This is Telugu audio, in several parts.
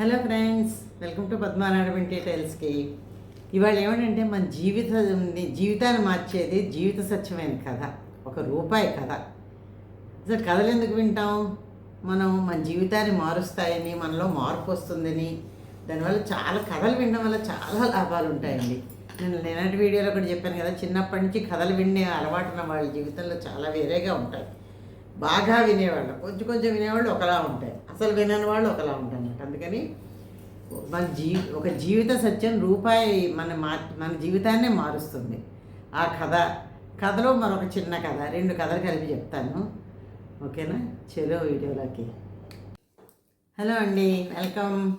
Hello friends welcome to Padmanarayana టైల్స్కి. ఇవాళ ఏమంటే మన జీవిత జీవితాన్ని మార్చేది జీవిత సత్యమైన కథ ఒక రూపాయి కథ. అసలు కథలు ఎందుకు వింటాం? మనం మన జీవితాన్ని మారుస్తాయని మనలో మార్పు వస్తుందని దానివల్ల చాలా కథలు వినడం వల్ల చాలా లాభాలు ఉంటాయండి. నేను నిన్నటి వీడియోలో కూడా చెప్పాను కదా చిన్నప్పటి నుంచి కథలు వినే అలవాటు ఉన్న వాళ్ళ జీవితంలో చాలా వేరేగా ఉంటాయి బాగా వినేవాళ్ళు. కొంచెం కొంచెం వినేవాళ్ళు ఒకలా ఉంటాయి అసలు వినని వాళ్ళు ఒకలా ఉంటారు. అందుకని మన జీ ఒక జీవిత సత్యం రూపాయి మన మా మన జీవితాన్నే మారుస్తుంది. ఆ కథ కథలో మరొక చిన్న కథ రెండు కథలు కలిపి చెప్తాను. ఓకేనా? చలో వీడియోలోకి. హలో అండి వెల్కమ్.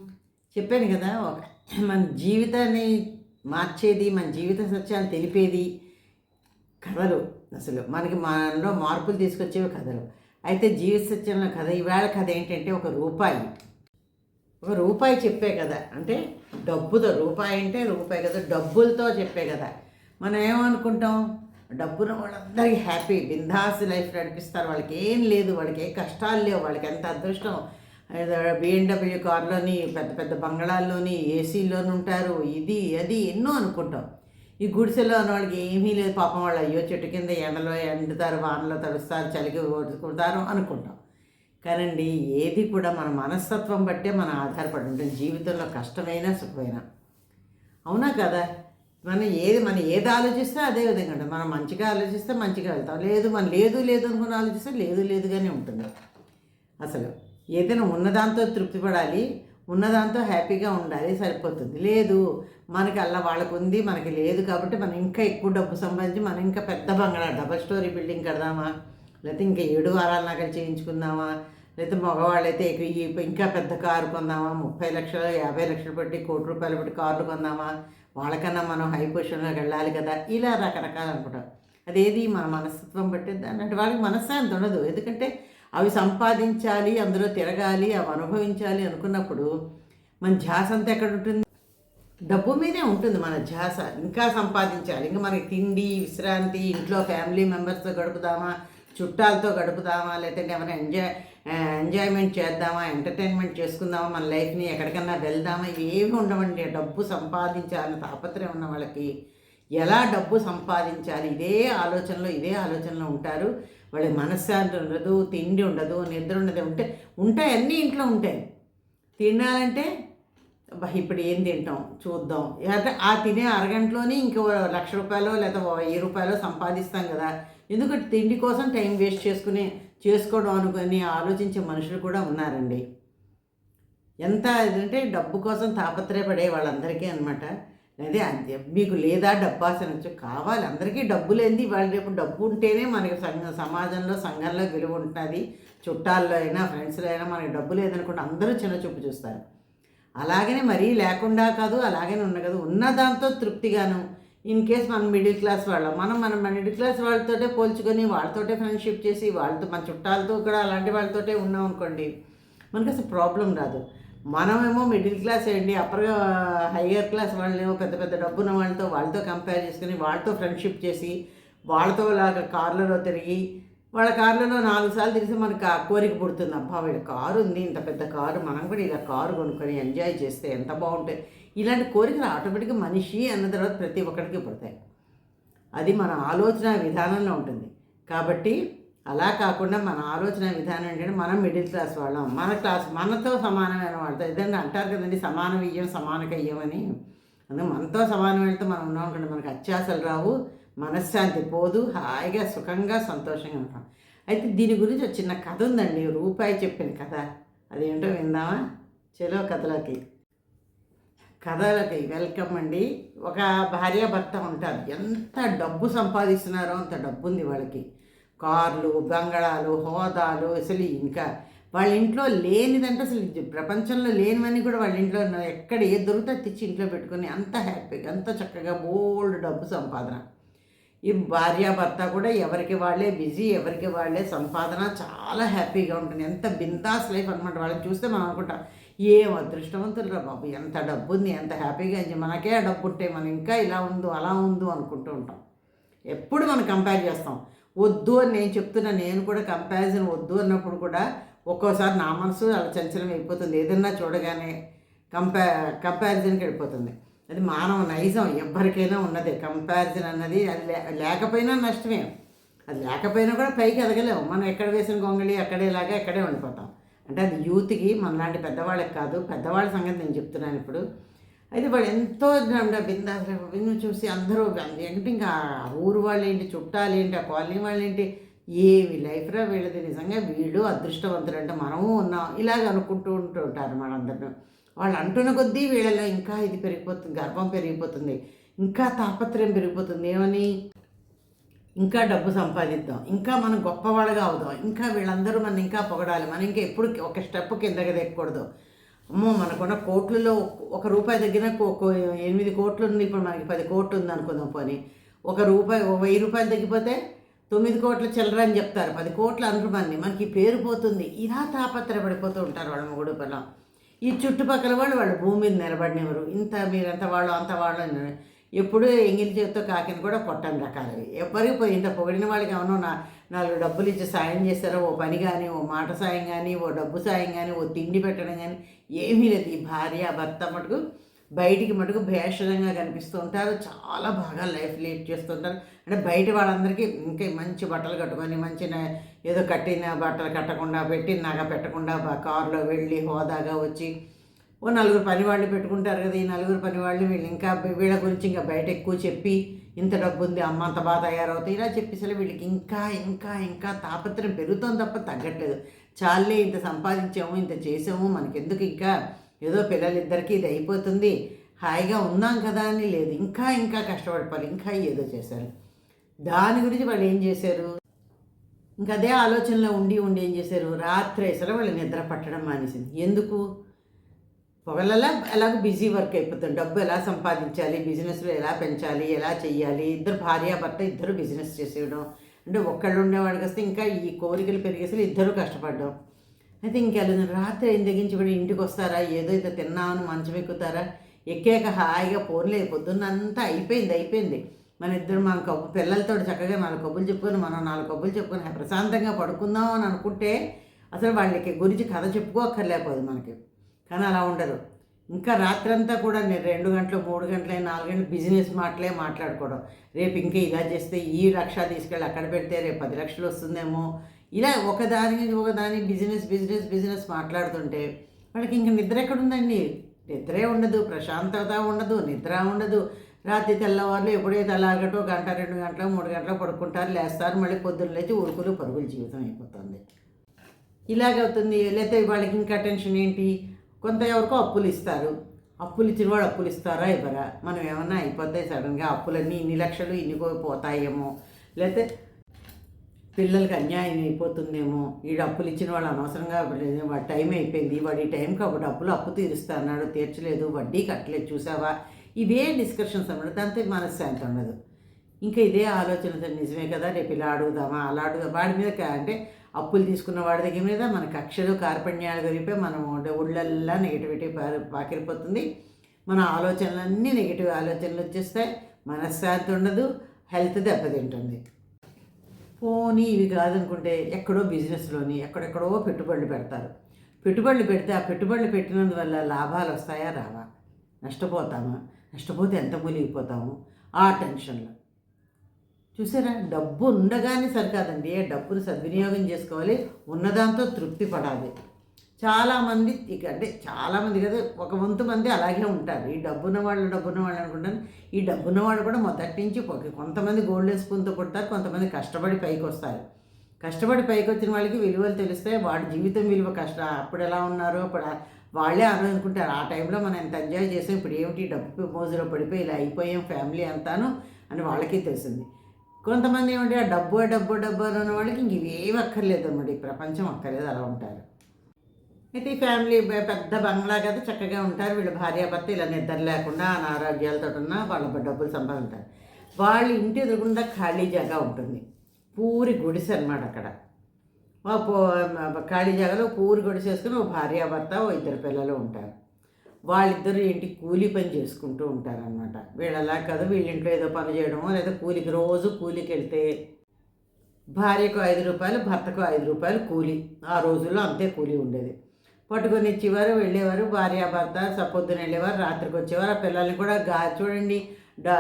చెప్పాను కదా ఒక మన జీవితాన్ని మార్చేది మన జీవిత సత్యాన్ని తెలిపేది కథలు అసలు. మనకి మనలో మార్పులు తీసుకొచ్చేవి కథలు. అయితే జీవిత సత్యంలో కథ ఈవేళ కథ ఏంటంటే ఒక రూపాయి. ఒక రూపాయి చెప్పే కదా. అంటే డబ్బుతో రూపాయి అంటే రూపాయి కదా. డబ్బులతో చెప్పే కదా. మనం ఏమనుకుంటాం? డబ్బున వాళ్ళందరికీ హ్యాపీ బిందాస్ లైఫ్ నడిపిస్తారు. వాళ్ళకి ఏం లేదు. వాళ్ళకి ఏ కష్టాలు లేవు. వాళ్ళకి ఎంత అదృష్టం? బిఎండబ్ల్యూ కార్లోని పెద్ద పెద్ద బంగళాల్లోని ఏసీలోని ఉంటారు. ఇది అది ఎన్నో అనుకుంటాం. ఈ గుడిసెలో ఉన్న వాళ్ళకి ఏమీ లేదు. పాపం వాళ్ళు అయ్యో చెట్టు కింద ఎండలో ఎండుతారు వానలో తడుస్తారు చలికి కొడుతారు అనుకుంటాం. కానండి ఏది కూడా మన మనస్తత్వం బట్టే మనం ఆధారపడి ఉంటుంది జీవితంలో కష్టమైనా సుఖమైనా. అవునా కదా? మనం ఏది మనం ఏది ఆలోచిస్తే అదే విధంగా ఉంటుంది మనం మంచిగా ఆలోచిస్తే మంచిగా వెళ్తాం. లేదు మనం లేదు లేదు అనుకుని ఆలోచిస్తే లేదు లేదుగానే ఉంటుంది. అసలు ఏదైనా ఉన్నదాంతో తృప్తి పడాలి ఉన్నదాంతో హ్యాపీగా ఉండాలి సరిపోతుంది. లేదు మనకి అలా వాళ్ళకు ఉంది మనకి లేదు కాబట్టి మనం ఇంకా ఎక్కువ డబ్బు సంపాదించి మనం ఇంకా పెద్ద బంగళా డబల్ స్టోరీ బిల్డింగ్ కడదామా? లేకపోతే ఇంకా ఏడు వారాల నగలు చేయించుకుందామా? లేకపోతే మగవాళ్ళైతే ఇంకా పెద్ద కారు కొందామా? ముప్పై లక్షలు యాభై లక్షలు పెట్టి కోటి రూపాయలు పెట్టి కార్లు కొందామా? వాళ్ళకన్నా మనం హై పొజిషన్లోకి వెళ్ళాలి కదా? ఇలా రకరకాలు అనుకుంటాం. అదేది మన మనస్తత్వం బట్టి అంటే వాళ్ళకి మనశ్శాంతి ఉండదు. ఎందుకంటే అవి సంపాదించాలి అందులో తిరగాలి అవి అనుభవించాలి అనుకున్నప్పుడు మన ధ్యాస అంతా ఎక్కడ ఉంటుంది? డబ్బు మీదే ఉంటుంది మన ధ్యాస. ఇంకా సంపాదించాలి. ఇంకా మనకి తిండి విశ్రాంతి ఇంట్లో ఫ్యామిలీ మెంబర్స్తో గడుపుదామా? చుట్టాలతో గడుపుదామా లేదంటే ఏమైనా ఎంజాయ్ ఎంజాయ్మెంట్ చేద్దామా ఎంటర్టైన్మెంట్ చేసుకుందామా మన లైఫ్ని ఎక్కడికన్నా వెళ్దామా ఏమి ఉండవండి. డబ్బు సంపాదించాలని తాపత్రయం ఉన్న వాళ్ళకి ఎలా డబ్బు సంపాదించాలి? ఇదే ఆలోచనలో ఇదే ఆలోచనలో ఉంటారు. వాళ్ళకి మనశ్శాంతి ఉండదు తిండి ఉండదు నిద్ర ఉండదు ఉంటే ఉంటాయి అన్నీ ఇంట్లో ఉంటాయి. తినాలంటే ఇప్పుడు ఏం తింటాం? చూద్దాం. అంటే ఆ తినే అరగంటలోనే ఇంకో లక్ష రూపాయలు లేదా వెయ్యి రూపాయలు సంపాదిస్తాం కదా. ఎందుకంటే తిండి కోసం టైం వేస్ట్ చేసుకుని చేసుకోవడం అనుకుని ఆలోచించే మనుషులు కూడా ఉన్నారండి. ఎంత అంటే డబ్బు కోసం తాపత్రయపడే వాళ్ళందరికీ అనమాట అదే అంతే. మీకు లేదా డబ్బా ఆశనొచ్చు కావాలి. అందరికీ డబ్బు లేనిది వాళ్ళ రేపు డబ్బు ఉంటేనే మనకి సంఘ సమాజంలో సంఘంలో విలువ ఉంటుంది చుట్టాల్లో అయినా ఫ్రెండ్స్లో అయినా మనకి డబ్బు లేదనుకుంటే అందరూ చిన్న చూపు చూస్తారు. అలాగనే మరీ లేకుండా కాదు అలాగనే ఉన్న కదా ఉన్న దాంతో తృప్తిగాను. ఇన్ కేస్ మనం మిడిల్ క్లాస్ వాళ్ళం మనం మనం మిడిల్ క్లాస్ వాళ్ళతోటే పోల్చుకొని వాళ్ళతోటే ఫ్రెండ్షిప్ చేసి వాళ్ళతో మన చుట్టాలతో కూడా అలాంటి వాళ్ళతోటే ఉన్నాం అనుకోండి మనకి అసలు ప్రాబ్లం రాదు. మనమేమో మిడిల్ క్లాస్ అండి అప్పర్ హయ్యర్ క్లాస్ వాళ్ళేమో పెద్ద పెద్ద డబ్బున్న వాళ్ళతో వాళ్ళతో కంపేర్ చేసుకుని వాళ్ళతో ఫ్రెండ్షిప్ చేసి వాళ్ళతో లాగా కార్లలో తిరిగి వాళ్ళ కారులో నాలుగు సార్లు తెలిసి మనకు ఆ కోరిక పుడుతుంది. అబ్బా వీళ్ళ కారు ఉంది ఇంత పెద్ద కారు మనం కూడా ఇలా కారు కొనుక్కొని ఎంజాయ్ చేస్తే ఎంత బాగుంటుంది ఇలాంటి కోరికలు ఆటోమేటిక్గా మనిషి అన్న తర్వాత ప్రతి ఒక్కరికి పుడతాయి. అది మన ఆలోచన విధానంలో ఉంటుంది. కాబట్టి అలా కాకుండా మన ఆలోచన విధానం ఏంటంటే మనం మిడిల్ క్లాస్ వాళ్ళం. మన క్లాస్ మనతో సమానమైన వాళ్ళతో ఏదైనా అంటారు కదండి సమాన వియ్యం సమానకయ్యం అని. అందుకే మనతో సమానమైనతో మనం ఉన్నాం అనుకోండి మనకు అత్యాసలు రావు. మనశ్శాంతి పోదు హాయిగా సుఖంగా సంతోషంగా ఉంటాం. అయితే దీని గురించి ఒక చిన్న కథ ఉందండి. రూపాయి చెప్పిన కథ. అదేంటో విందామా? చెలో కథలోకి. కథలకి వెల్కమ్ అండి. ఒక భార్య భర్త ఉంటారు. ఎంత డబ్బు సంపాదిస్తున్నారో అంత డబ్బు ఉంది వాళ్ళకి. కార్లు బంగళాలు హోదాలు అసలు ఇంకా వాళ్ళ ఇంట్లో లేనిదంటే అసలు ప్రపంచంలో లేనివన్నీ కూడా వాళ్ళ ఇంట్లో ఎక్కడ ఏ దొరికితే తెచ్చి ఇంట్లో పెట్టుకుని అంత హ్యాపీగా అంత చక్కగా బోల్డ్ డబ్బు సంపాదన. ఈ భార్యాభర్త కూడా ఎవరికి వాళ్ళే బిజీ ఎవరికి వాళ్ళే సంపాదన. చాలా హ్యాపీగా ఉంటుంది. ఎంత బిందాస్ లైఫ్ అనమాట వాళ్ళని చూస్తే మనం అనుకుంటాం ఏం అదృష్టవంతులు రా బాబు. ఎంత డబ్బు ఉంది ఎంత హ్యాపీగా ఉంది. మనకే ఆ డబ్బు ఉంటే మనం ఇంకా ఇలా ఉందో అలా ఉందో అనుకుంటూ ఉంటాం. ఎప్పుడు మనం కంపేర్ చేస్తాం. వద్దు అని నేను చెప్తున్నా నేను కూడా కంపారిజన్ వద్దు అన్నప్పుడు కూడా ఒక్కోసారి నా మనసు అలా చంచలం అయిపోతుంది. ఏదన్నా చూడగానే కంపా కంపారిజన్కి వెళ్ళిపోతుంది. అది మానవ నైజం ఎవ్వరికైనా ఉన్నది. కంపారిజన్ అన్నది అది లే- లేకపోయినా నష్టమే. అది లేకపోయినా కూడా పైకి ఎదగలేము మనం ఎక్కడ వేసిన గొంగళి అక్కడేలాగా ఎక్కడే ఉండిపోతాం. అంటే అది యూత్కి మనలాంటి పెద్దవాళ్ళకి కాదు. పెద్దవాళ్ళ సంగతి నేను చెప్తున్నాను ఇప్పుడు. అయితే వాడు ఎంతో బిందాస్ విన్ను చూసి అందరూ ఏంటి ఇంకా ఆ ఊరు వాళ్ళు ఏంటి చుట్టాలు ఏంటి ఆ కాలనీ వాళ్ళు ఏంటి ఏమి లైఫ్రా వీళ్ళది. నిజంగా వీళ్ళు అదృష్టవంతులు అంటే మనము ఉన్నాం. ఇలాగ అనుకుంటూ ఉంటూ ఉంటారు మనందరూ వాళ్ళు అంటున్న కొద్దీ వీళ్ళలో ఇంకా ఇది పెరిగిపోతుంది గర్వం పెరిగిపోతుంది ఇంకా తాపత్రయం పెరిగిపోతుంది. ఏమని? ఇంకా డబ్బు సంపాదిద్దాం ఇంకా మనం గొప్పవాళ్ళగా అవుదాం ఇంకా వీళ్ళందరూ మనం ఇంకా పొగడాలి మనం ఇంకా ఎప్పుడు ఒక స్టెప్ కిందకి దిగకూడదు. అమ్మో మనకున్న కోట్లలో ఒక రూపాయి దగ్గర ఎనిమిది కోట్లు ఉంది ఇప్పుడు మనకి పది కోట్లు ఉంది అనుకుందాం పోనీ. ఒక రూపాయి ఒక వెయ్యి రూపాయలు తగ్గిపోతే తొమ్మిది కోట్ల చిల్లర అని చెప్తారు పది కోట్లు అనరు మనకి పేరు పోతుంది ఇలా తాపత్రయపడిపోతూ ఉంటారు వాళ్ళ మొగుడు పిల్లం. ఈ చుట్టుపక్కల వాళ్ళు వాళ్ళు భూమి మీద నిలబడినవారు. ఇంత మీరంత వాళ్ళు అంత వాళ్ళు అని ఎప్పుడు ఎంగిలి చేతితో కాకిని కూడా కొట్టని రకాలవి ఎవరికి పోయి ఇంత పొగిడిన వాళ్ళకి ఏమన్నా నా నాలుగు డబ్బులు ఇచ్చి సాయం చేస్తారో ఓ పని కానీ ఓ మాట సాయం కానీ ఓ డబ్బు సాయం కానీ ఓ తిండి పెట్టడం కానీ ఏమీ లేదు. ఈ భార్య భర్త మటుకు బయటికి మటుకు భేషజంగా కనిపిస్తూ ఉంటారు. చాలా బాగా లైఫ్ లీడ్ చేస్తుంటారు. అంటే బయట వాళ్ళందరికీ ఇంకా మంచి బట్టలు కట్టుకొని మంచి ఏదో కట్టిన బట్టలు కట్టకుండా పెట్టి నగ పెట్టకుండా కారులో వెళ్ళి హోదాగా వచ్చి ఓ నలుగురు పని వాళ్ళు పెట్టుకుంటారు కదా. ఈ నలుగురు పని వాళ్ళు వీళ్ళు ఇంకా వీళ్ళ గురించి ఇంకా బయట ఎక్కువ చెప్పి ఇంత డబ్బు ఉంది అమ్మ అంత బాగా తయారవుతాయి ఇలా చెప్పేసరి వీళ్ళకి ఇంకా ఇంకా ఇంకా తాపత్రయం పెరుగుతోంది తప్ప తగ్గట్లేదు. చాలే ఇంత సంపాదించాము ఇంత చేసాము మనకెందుకు ఇంకా ఏదో పిల్లలిద్దరికీ ఇది అయిపోతుంది. హాయిగా ఉన్నాం కదా అని లేదు. ఇంకా ఇంకా కష్టపడిపోవాలి. ఇంకా ఏదో చేశారు. దాని గురించి వాళ్ళు ఏం చేశారు? ఇంకా అదే ఆలోచనలో ఉండి ఉండి ఏం చేశారు? రాత్రి అసలు వాళ్ళు నిద్ర పట్టడం మానేసింది. ఎందుకు? పొగలలా ఎలాగో బిజీ వర్క్ అయిపోతుంది. డబ్బు ఎలా సంపాదించాలి? బిజినెస్లో ఎలా పెంచాలి? ఎలా చేయాలి ఇద్దరు భార్యాభర్త ఇద్దరు బిజినెస్ చేసేయడం. అంటే ఒక్కళ్ళు ఉండేవాడికి వస్తే ఇంకా ఈ కోరికలు పెరిగేసి ఇద్దరు కష్టపడ్డాం. అయితే ఇంకెళ్ళదు రాత్రి అయిన కూడా ఇంటికి వస్తారా? ఏదో ఏదో తిన్నామని మంచం ఎక్కుతారా? ఎక్కాక హాయిగా పోన్లే పొద్దున్నంతా అయిపోయింది అయిపోయింది. మన ఇద్దరు మన కబ్బు పిల్లలతో చక్కగా నాలుగు కబ్బులు చెప్పుకొని మనం నాలుగు కబ్బులు చెప్పుకొని ప్రశాంతంగా పడుకుందాం అని అనుకుంటే అసలు వాళ్ళకి గురించి కథ చెప్పుకోక్కర్లేకపోదు మనకి. కానీ అలా ఉండదు. ఇంకా రాత్రంతా కూడా నేను రెండు గంటలు మూడు గంటలే నాలుగు గంటలు బిజినెస్ మాటలే మాట్లాడుకోవడం. రేపు ఇంకా ఇలా చేస్తే ఈ లక్ష తీసుకెళ్ళి అక్కడ పెడితే రేపు పది లక్షలు వస్తుందేమో ఇలా ఒకదాని మీద ఒకదాని బిజినెస్ బిజినెస్ బిజినెస్ మాట్లాడుతుంటే వాళ్ళకి ఇంక నిద్ర ఎక్కడుందండి? నిద్రే ఉండదు ప్రశాంతత ఉండదు నిద్ర ఉండదు. రాత్రి తెల్లవారులు ఎప్పుడైతే అలాగటో గంట రెండు గంటలు మూడు గంటలు పడుకుంటారు లేస్తారు. మళ్ళీ పొద్దున్న లేచి ఉరుకులు పరుగుల జీవితం అయిపోతుంది. ఇలాగవుతుంది. లేకపోతే వాళ్ళకి ఇంకా టెన్షన్ ఏంటి? కొంత ఎవరికో అప్పులు ఇస్తారు. అప్పులు ఇచ్చిన వాడు అప్పులు ఇస్తారా ఇవ్వరా? మనం ఏమన్నా అయిపోతాయి సడన్గా అప్పులన్నీ ఇన్ని లక్షలు ఇన్ని పోతాయేమో. లేకపోతే పిల్లలకి అన్యాయం అయిపోతుందేమో. ఈ డబ్బులు ఇచ్చిన వాళ్ళు అనవసరంగా వాడి టైం అయిపోయింది. వాడి ఈ టైంకి ఒక డబ్బులు అప్పు తీరుస్తా అన్నాడు. తీర్చలేదు. వడ్డీ కట్టలేదు. చూసావా? ఇవే డిస్కషన్స్ అన్నమాట. దాంతో మనశ్శాంతి ఉండదు. ఇంకా ఇదే ఆలోచన నిజమే కదా? రేపు ఇలా అడుగుదామా? అలా అడుగుదాం వాడి మీద అంటే అప్పులు తీసుకున్న వాడి దగ్గర మీద మన కక్షలు కార్పణ్యాలు కలిపి మనం ఒళ్ళల్లా నెగిటివిటీ పాకిరిపోతుంది. మన ఆలోచనలన్నీ నెగిటివ్ ఆలోచనలు వచ్చేస్తాయి. మనశ్శాంతి ఉండదు. హెల్త్ దెబ్బతింటుంది. పోనీ ఇవి కాదనుకుంటే ఎక్కడో బిజినెస్లోని ఎక్కడెక్కడో పెట్టుబడులు పెడతారు. పెట్టుబడులు పెడితే ఆ పెట్టుబడులు పెట్టినందువల్ల లాభాలు వస్తాయా రావా? నష్టపోతామా? నష్టపోతే ఎంత మునిగిపోతాము ఆ టెన్షన్లో. చూసారా? డబ్బు ఉండగానే సరికాదండి. డబ్బును సద్వినియోగం చేసుకోవాలి? ఉన్నదాంతో తృప్తి పడాలి. చాలామంది ఇక అంటే చాలామంది కదా ఒక వంతు మంది అలాగే ఉంటారు. ఈ డబ్బున్న వాళ్ళు డబ్బున్న వాళ్ళు అనుకుంటాను. ఈ డబ్బున్న వాళ్ళు కూడా మొదటి నుంచి ఒక- కొంతమంది గోల్డ్ స్పూన్తో పుడతారు కొంతమంది కష్టపడి పైకి వస్తారు. కష్టపడి పైకి వచ్చిన వాళ్ళకి విలువలు తెలుస్తాయి. వాడి జీవితం విలువ కష్ట. అప్పుడు ఎలా ఉన్నారో అప్పుడు వాళ్ళే అనుకుంటారు. ఆ టైంలో మనం ఎంత ఎంజాయ్ చేసాం ఇప్పుడు ఏమిటి డబ్బు మోజులో పడిపోయి ఇలా అయిపోయాం ఫ్యామిలీ అంతాను అని వాళ్ళకి తెలిసింది. కొంతమంది ఏమంటే ఆ డబ్బు డబ్బు డబ్బు అని వాళ్ళకి ఇంక ఇవేవి అక్కర్లేదు అన్నమాట ఈ ప్రపంచం అక్కర్లేదు అలా ఉంటారు. అయితే ఈ ఫ్యామిలీ పెద్ద బంగ్లా కదా చక్కగా ఉంటారు. వీళ్ళ భార్యాభర్త ఇలా నిద్ర లేకుండా అనారోగ్యాలతో ఉన్న వాళ్ళ డబ్బులు సంపాదించారు వాళ్ళ ఇంటి ఎదురుగుండా ఖాళీ జాగా ఉంటుంది. పూరి గుడిసె అనమాట అక్కడ. ఖాళీ జాగాలో పూరి గుడిసేసుకుని ఓ భార్యాభర్త ఓ ఇద్దరు పిల్లలు ఉంటారు. వాళ్ళిద్దరు ఏంటి కూలి పని చేసుకుంటూ ఉంటారనమాట వీళ్ళలా కాదు కదా ఏదో పని చేయడమో లేదా కూలికి రోజు కూలికి వెళ్తే భార్యకు ఐదు రూపాయలు భర్తకు ఐదు రూపాయలు కూలి. ఆ రోజుల్లో అంతే కూలి ఉండేది. పట్టుకొని ఇచ్చేవారు వెళ్ళేవారు భార్యాభర్త భర్త సపోద్దున వెళ్ళేవారు రాత్రికి వచ్చేవారు. ఆ పిల్లల్ని కూడా గా చూడండి డా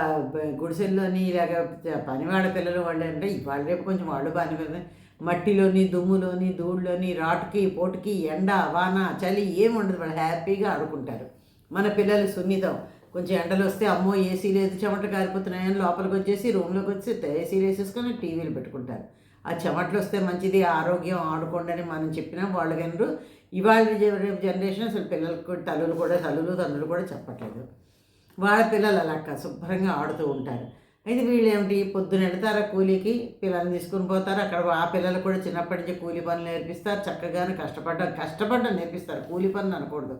గుడిసెల్లోని ఇలాగ పనివాడ పనివాళ్ళ పిల్లలు వాళ్ళు అంటే ఇవాళ రేపు కొంచెం వాళ్ళు పని పిల్లలు మట్టిలోని దుమ్ములోని ధూళ్ళలోని రాటుకి పోటుకి ఎండ వాన చలి ఏమి ఉండదు వాళ్ళు హ్యాపీగా ఆడుకుంటారు. మన పిల్లలు సున్నితం. కొంచెం ఎండలు వస్తే అమ్మో ఏసీ లేదు చెమట కారిపోతున్నాయని లోపలికి వచ్చేసి రూమ్లోకి వచ్చి ఏసీలు వేసేసుకొని టీవీలు పెట్టుకుంటారు. ఆ చెమటలు వస్తే మంచిది ఆరోగ్యం ఆడుకోండి అని మనం చెప్పినా వాళ్ళు కనుక ఇవాళ రేపు జనరేషన్ అసలు పిల్లలకు తల్లులు కూడా తల్లులు తండ్రులు కూడా చెప్పట్లేదు. వాళ్ళ పిల్లలు అలా శుభ్రంగా ఆడుతూ ఉంటారు. అయితే వీళ్ళు ఏమిటి? పొద్దున వెళ్తారా కూలీకి? పిల్లల్ని తీసుకుని పోతారు? అక్కడ ఆ పిల్లలు కూడా చిన్నప్పటి నుంచి కూలి పనులు నేర్పిస్తారు. చక్కగానే కష్టపడ్డం కష్టపడ్డం నేర్పిస్తారు. కూలి పనులు అనకూడదు.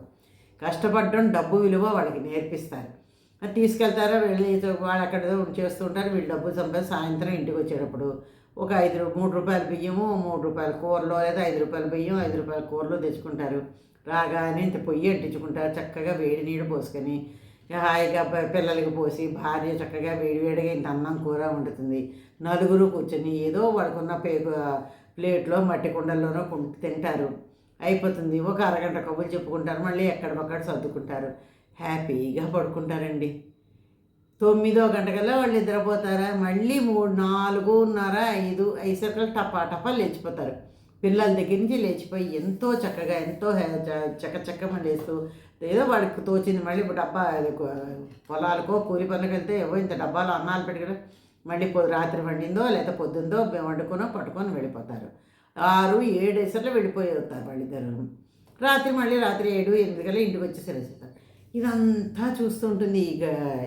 కష్టపడడం డబ్బు విలువ వాళ్ళకి నేర్పిస్తారు. అది తీసుకెళ్తారా? వెళ్ళి వాళ్ళు అక్కడ ఏదో చేస్తూ ఉంటారు. వీళ్ళు డబ్బు సంపాదించి సాయంత్రం ఇంటికి వచ్చేటప్పుడు ఒక ఐదు రూ- మూడు రూపాయల బియ్యము మూడు రూపాయల కూరలో లేదా ఐదు రూపాయల బియ్యం ఐదు రూపాయల కూరలో తెచ్చుకుంటారు. రాగానే ఇంత పొయ్యి అంటించుకుంటారు చక్కగా వేడి నీళ్ళు పోసుకొని. హాయిగా పిల్లలకి పోసి భార్య చక్కగా వేడివేడిగా ఇంత అన్నం కూర వండుతుంది. నలుగురు కూర్చొని ఏదో వాడుకున్న పే ప్లేట్లో మట్టి కుండల్లోనో తింటారు. అయిపోతుంది. ఒక అరగంట కబుర్లు చెప్పుకుంటారు. మళ్ళీ ఎక్కడ సర్దుకుంటారు. హ్యాపీగా పడుకుంటారండి. తొమ్మిదో గంటకల్లా వాళ్ళు నిద్రపోతారా? మళ్ళీ మూడు నాలుగున్నర ఐదు ఐసరికలు టపా టపా లేచిపోతారు. పిల్లల దగ్గర నుంచి లేచిపోయి ఎంతో చక్కగా ఎంతో చ- చక్క చక్కమని లేస్తూ ఏదో వాడికి తోచింది. మళ్ళీ ఇప్పుడు డబ్బా అది పొలాలకో కూలి పనులకు వెళ్తే ఏవో ఇంత డబ్బాలో అన్నాలు పెట్టుకుని మళ్ళీ పొ రాత్రి వండిందో లేదా పొద్దుందో వండుకునో పట్టుకొని వెళ్ళిపోతారు. ఆరు ఏడు వేసర్లో వెళ్ళిపోయి అవుతారు వాళ్ళిద్దరు. రాత్రి మళ్ళీ రాత్రి ఏడు ఎనిమిది కల్లా ఇంటికి వచ్చి ఇదంతా చూస్తూ ఉంటుంది ఇక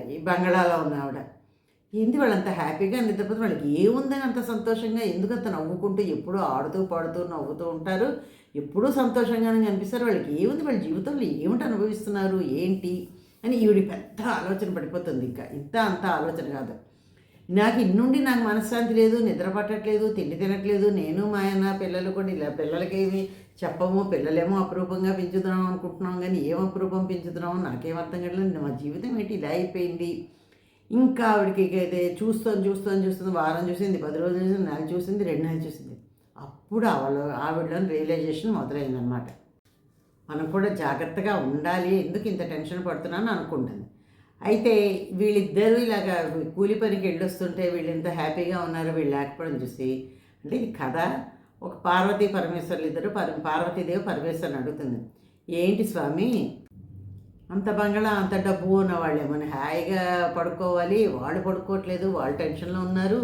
ఈ బంగాళాలో ఉన్న ఆవిడ. ఏంది వాళ్ళంత హ్యాపీగా నిద్రపోతే వాళ్ళకి ఏముందని అంత సంతోషంగా? ఎందుకు అంత నవ్వుకుంటూ ఎప్పుడూ ఆడుతూ పాడుతూ నవ్వుతూ ఉంటారు? ఎప్పుడూ సంతోషంగానే కనిపిస్తారు. వాళ్ళకి ఏముంది? వాళ్ళ జీవితంలో ఏమిటి అనుభవిస్తున్నారు? ఏంటి? అని ఈవిడి పెద్ద ఆలోచన పడిపోతుంది. ఇంకా ఇంత అంత ఆలోచన కాదు. నాకు ఇన్నుండి నాకు మనశ్శాంతి లేదు నిద్ర పట్టట్లేదు తిండి తినట్లేదు. నేను మా ఆయన పిల్లలు కూడా ఇలా పిల్లలకి ఏమి చెప్పము పిల్లలేమో అప్రూపంగా పెంచుతున్నాం అనుకుంటున్నాం కానీ ఏం అప్రూపం పెంచుతున్నామో నాకేం అర్థం కావట్లేదు. మా జీవితం ఏంటి? ఇలా అయిపోయింది. ఇంకా ఆవిడకి అయితే చూస్తాను చూస్తాను చూస్తుంది వారం చూసింది పది రోజులు చూసింది నెల చూసింది రెండు నెలలు చూసింది. అప్పుడు ఆవిడ ఆవిడలో రియలైజేషన్ మొదలైందనమాట మనం కూడా జాగ్రత్తగా ఉండాలి. ఎందుకు ఇంత టెన్షన్ పడుతున్నాను అనుకుంటుంది. అయితే వీళ్ళిద్దరూ ఇలాగ కూలి పనికి వెళ్ళొస్తుంటే వీళ్ళు ఎంత హ్యాపీగా ఉన్నారు వీళ్ళు లేకపోవడం చూసి అంటే ఇది కథ. ఒక పార్వతీ పరమేశ్వర్లు ఇద్దరు పర పార్వతీదేవి పరమేశ్వరుని అడుగుతుంది. ఏంటి స్వామి? అంత బంగళా అంత డబ్బు ఉన్న వాళ్ళేమని హాయిగా పడుకోవాలి. వాళ్ళు పడుకోవట్లేదు వాళ్ళు టెన్షన్లో ఉన్నారు.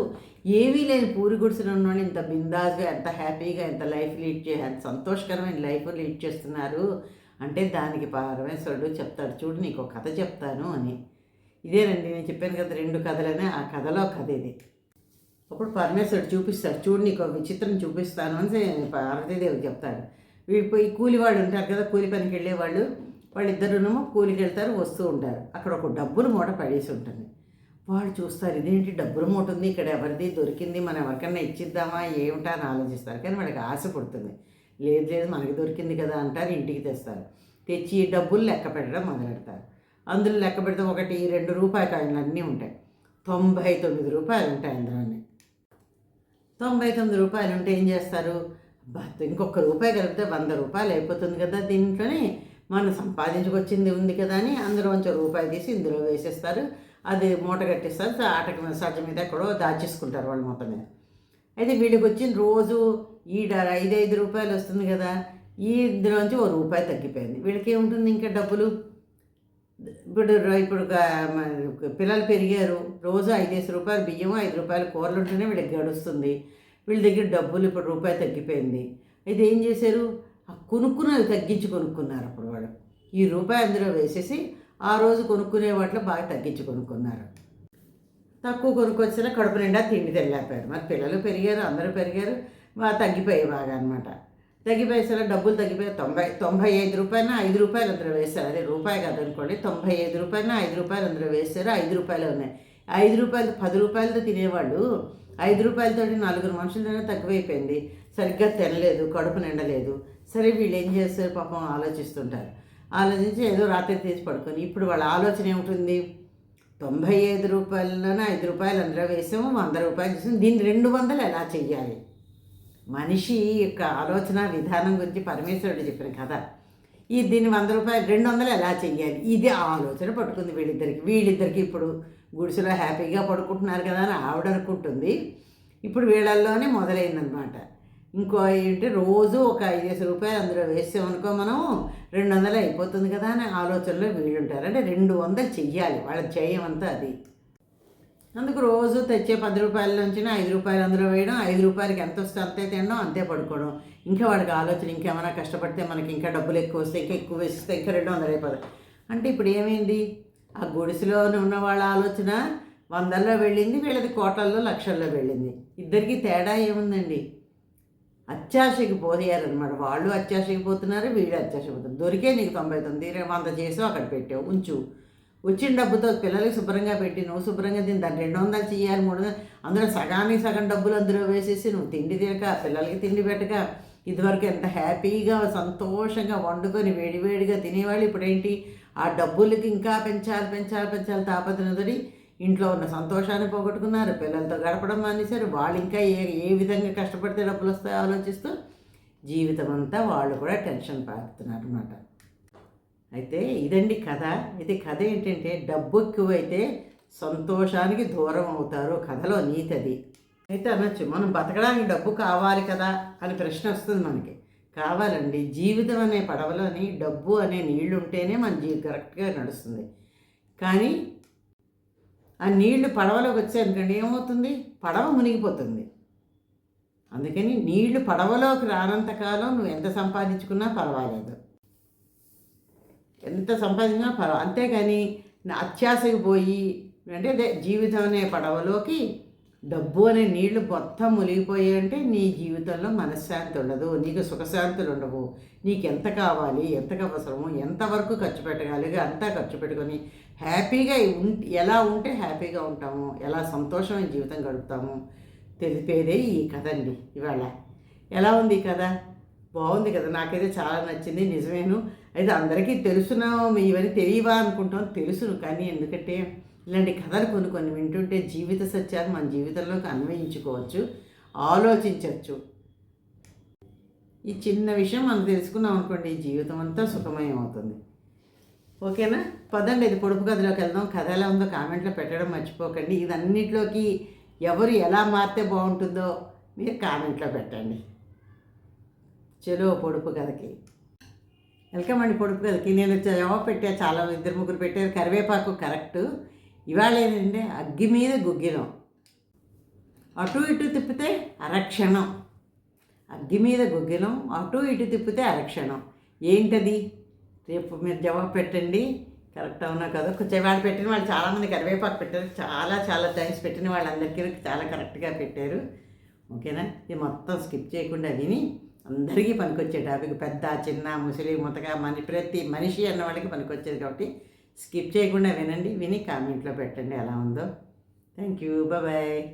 ఏమీ లేని పూరి గుడిసిన ఉన్నవాళ్ళు ఇంత బిందాస్గా ఎంత హ్యాపీగా ఎంత లైఫ్ లీడ్ చే ఎంత సంతోషకరమైన లైఫ్ లీడ్ చేస్తున్నారు. అంటే దానికి పరమేశ్వరుడు చెప్తాడు చూడు నీకు ఒక కథ చెప్తాను అని. ఇదేనండి నేను చెప్పాను కదా రెండు కథలనే ఆ కథలో కథ ఇది. అప్పుడు పరమేశ్వరుడు చూపిస్తాడు చూడు నీకు ఒక విచిత్రం చూపిస్తాను అని పార్వతీదేవి చెప్తాడు. పోయి ఈ కూలి ఉంటారు కదా కూలి పనికి వెళ్ళేవాళ్ళు వాళ్ళిద్దరునేమో కూలికి వెళ్తారు వస్తూ ఉంటారు. అక్కడ ఒక డబ్బులు మూట పడేసి ఉంటుంది. వాళ్ళు చూస్తారు ఇదేంటి డబ్బులు మూట ఉంది ఇక్కడ ఎవరిది దొరికింది మనం ఎవరికన్నా ఇచ్చిద్దామా ఏమిటా అని ఆలోచిస్తారు. కానీ వాళ్ళకి ఆశ పుడుతుంది. లేదు లేదు మనకి దొరికింది కదా అంటారు ఇంటికి తెస్తారు. తెచ్చి డబ్బులు లెక్క పెట్టడం మొదలెడతారు. అందులో లెక్క పెడితే ఒకటి రెండు రూపాయి కాయిన్లు అన్నీ ఉంటాయి. తొంభై తొమ్మిది రూపాయలు ఉంటాయి అందులోనే తొంభై తొమ్మిది రూపాయలు ఉంటే ఏం చేస్తారు? ఇంకొక రూపాయి కలిపితే వంద రూపాయలు అయిపోతుంది కదా దీంట్లోనే. మనం సంపాదించుకొచ్చింది ఉంది కదా అని అందులోంచి రూపాయి తీసి ఇందులో వేసేస్తారు. అది మూట కట్టిస్తారు ఆటకి మీద సజ్జ మీద ఎక్కడో దాచేసుకుంటారు వాళ్ళు మొత్తం మీద. అయితే వీడికి వచ్చిన రోజు ఈ డ- ఐదు ఐదు రూపాయలు వస్తుంది కదా ఈ ఇందులోంచి ఓ రూపాయి తగ్గిపోయింది. వీళ్ళకి ఏముంటుంది ఇంకా డబ్బులు? ఇప్పుడు ఇప్పుడు పిల్లలు పెరిగారు రోజు ఐదేసి రూపాయలు బియ్యం ఐదు రూపాయలు కూరలు ఉంటేనే వీళ్ళకి గడుస్తుంది. వీళ్ళ దగ్గర డబ్బులు ఇప్పుడు రూపాయి తగ్గిపోయింది. అయితే ఏం చేశారు? ఆ కొనుక్కున్నవి తగ్గించి కొనుక్కున్నారు అప్పుడు వాళ్ళు. ఈ రూపాయి అందులో వేసేసి ఆ రోజు కొనుక్కునే వాటిలో బాగా తగ్గించి కొనుక్కున్నారు. తక్కువ కొనుక్కొచ్చినా కడుపు నిండా తిండి తెల్లాపారు మరి పిల్లలు పెరిగారు అందరూ పెరిగారు. తగ్గిపోయే బాగా అనమాట తగ్గిపోయేసరికి డబ్బులు తగ్గిపోయి తొంభై తొంభై ఐదు రూపాయల ఐదు రూపాయలు అందులో వేశారు. అదే రూపాయి కాదు అనుకోండి తొంభై ఐదు రూపాయల ఐదు రూపాయలు అందులో వేశారు. ఐదు రూపాయలు ఉన్నాయి. ఐదు రూపాయలు పది రూపాయలతో తినేవాళ్ళు ఐదు రూపాయలతో నలుగురు మనుషులనే తక్కువైపోయింది. సరిగ్గా తినలేదు కడుపు నిండలేదు. సరే వీళ్ళు ఏం చేస్తారు? పాపం ఆలోచిస్తుంటారు. ఆలోచించి ఏదో రాత్రి తీసి పడుకొని ఇప్పుడు వాళ్ళ ఆలోచన ఏముంటుంది? తొంభై ఐదు రూపాయలలోనే ఐదు రూపాయలు అందులో వేసాము వంద రూపాయలు చేసాము దీన్ని రెండు వందలు ఎలా చెయ్యాలి? మనిషి యొక్క ఆలోచన విధానం గురించి పరమేశ్వరుడు చెప్పిన కథ. ఈ దీన్ని వంద రూపాయలు రెండు వందలు ఎలా చెయ్యాలి? ఇది ఆలోచన పట్టుకుంది వీళ్ళిద్దరికి. వీళ్ళిద్దరికి ఇప్పుడు గుడిసెలో హ్యాపీగా పడుకుంటున్నారు కదా అని ఆవిడ అనుకుంటుంది. ఇప్పుడు వీళ్ళల్లోనే మొదలైందనమాట ఇంకో ఏంటి? రోజు ఒక ఐదేసి రూపాయలు అందులో వేసామనుకో మనం రెండు వందలు అయిపోతుంది కదా అని ఆలోచనలో వీళ్ళుంటారు. అంటే రెండు వందలు చెయ్యాలి. వాళ్ళ చేయమంతా అది. అందుకు రోజు తెచ్చే పది రూపాయల నుంచి ఐదు రూపాయలు అందులో వేయడం ఐదు రూపాయలకి ఎంత వస్తే అంతే తినడం అంతే పడుకోవడం. ఇంకా వాడికి ఆలోచన ఇంకేమైనా కష్టపడితే మనకి ఇంకా డబ్బులు ఎక్కువ వస్తే ఇంకా ఎక్కువ వేస్తే ఇంకా రెండు వందలు అయిపోతాయి. అంటే ఇప్పుడు ఏమైంది? ఆ గుడిసెలో ఉన్న వాళ్ళ ఆలోచన వందల్లో వెళ్ళింది వీళ్ళది కోట్లల్లో లక్షల్లో వెళ్ళింది. ఇద్దరికి తేడా ఏముందండి? అత్యాశకి పోయారనమాట వాళ్ళు అత్యాశకి పోతున్నారు వీళ్ళు అత్యాశకి పోతున్నారు. దొరికే నీకు తొంభై తొమ్మిది వంద చేసావు అక్కడ పెట్టావు ఉంచు. వచ్చిన డబ్బుతో పిల్లలకి శుభ్రంగా పెట్టి నువ్వు శుభ్రంగా తిని దాన్ని రెండు వందలు చేయాలి మూడు వందలు అందులో సగానికి సగం డబ్బులు అందులో వేసేసి నువ్వు తిండి తినక పిల్లలకి తిండి పెట్టక ఇదివరకు ఎంత హ్యాపీగా సంతోషంగా వండుకొని వేడివేడిగా తినేవాళ్ళు ఇప్పుడు ఏంటి ఆ డబ్బులకి ఇంకా పెంచాలి పెంచాలి పెంచాలి తాపత్రతోటి ఇంట్లో ఉన్న సంతోషాన్ని పోగొట్టుకున్నారు. పిల్లలతో గడపడం మానేశారు. వాళ్ళు ఇంకా ఏ ఏ విధంగా కష్టపడితే డబ్బులు వస్తాయో ఆలోచిస్తూ జీవితం అంతా వాళ్ళు కూడా టెన్షన్ పాకుతున్నారు అనమాట అయితే ఇదండి కథ. అయితే కథ ఏంటంటే డబ్బు ఎక్కువైతే సంతోషానికి దూరం అవుతారు కథలో నీతి అది అయితే అనొచ్చు మనం బతకడానికి డబ్బు కావాలి కదా అని ప్రశ్న వస్తుంది మనకి. కావాలండి జీవితం అనే పడవలోని డబ్బు అనే నీళ్ళు ఉంటేనే మన జీవితం కరెక్ట్గా నడుస్తుంది. కానీ ఆ నీళ్ళు పడవలోకి వచ్చాయనుకోండి ఏమవుతుంది? పడవ మునిగిపోతుంది. అందుకని నీళ్ళు పడవలోకి రానంతకాలం నువ్వు ఎంత సంపాదించుకున్నా పర్వాలేదు. ఎంత సంపాదించినా పర్వాలేదు అంతేగాని నా అత్యాశకి పోయి అంటే అదే జీవితం అనే పడవలోకి డబ్బు అనే నీళ్ళు మొత్తం మునిగిపోయి అంటే నీ జీవితంలో మనశ్శాంతి ఉండదు నీకు సుఖశాంతులు ఉండవు. నీకు ఎంత కావాలి ఎంతకు అవసరము ఎంతవరకు ఖర్చు పెట్టగలిగి అంతా ఖర్చు పెట్టుకొని హ్యాపీగా ఉం ఎలా ఉంటే హ్యాపీగా ఉంటాము ఎలా సంతోషమైన జీవితం గడుపుతాము తెలిపేదే ఈ కథ అండి ఇవాళ. ఎలా ఉంది ఈ కథ? బాగుంది కదా నాకైతే చాలా నచ్చింది నిజమేను. అయితే అందరికీ తెలుసునా ఇవన్నీ తెలియవా అనుకుంటాం తెలుసును కానీ ఎందుకంటే ఇలాంటి కథలు కొన్ని కొన్ని వింటుంటే జీవిత సత్యాలు మన జీవితంలోకి అన్వయించుకోవచ్చు ఆలోచించవచ్చు. ఈ చిన్న విషయం మనం తెలుసుకున్నాం అనుకోండి జీవితం అంతా సుఖమయం అవుతుంది. ఓకేనా? పదండి ఇది పొడుపు కథలోకి వెళ్దాం. కథ ఎలా ఉందో కామెంట్లో పెట్టడం మర్చిపోకండి. ఇదన్నిట్లోకి ఎవరు ఎలా మారితే బాగుంటుందో మీరు కామెంట్లో పెట్టండి. చెరువు పొడుపు కథకి వెల్కమ్ అండి పొడుపు కథకి నేను జవాబు పెట్టా చాలా ఇద్దరు ముగ్గురు పెట్టారు. కరివేపాకు కరెక్ట్. ఇవాళ ఏంటంటే అగ్గి మీద గుగ్గిలం. అటు ఇటు తిప్పితే అరక్షణం. అగ్గి మీద గుగ్గిలం అటు ఇటు తిప్పితే అరక్షణం. ఏంటది? రేపు మీరు జవాబు పెట్టండి. కరెక్ట్ అవునా కదా? కొంచెం వాళ్ళు పెట్టిన వాళ్ళు చాలామంది కరివేపాకు పెట్టారు. చాలా చాలా థ్యాంక్స్ పెట్టిన వాళ్ళందరికీ చాలా కరెక్ట్గా పెట్టారు. ఓకేనా? ఇది మొత్తం స్కిప్ చేయకుండా విని అందరికీ పనికొచ్చే టాపిక్. పెద్ద చిన్న ముసలి ముతక మన ప్రతి మనిషి అన్న వాళ్ళకి పనికొచ్చేది కాబట్టి స్కిప్ చేయకుండా వినండి విని కామెంట్లో పెట్టండి ఎలా ఉందో. Thank you. బాయ్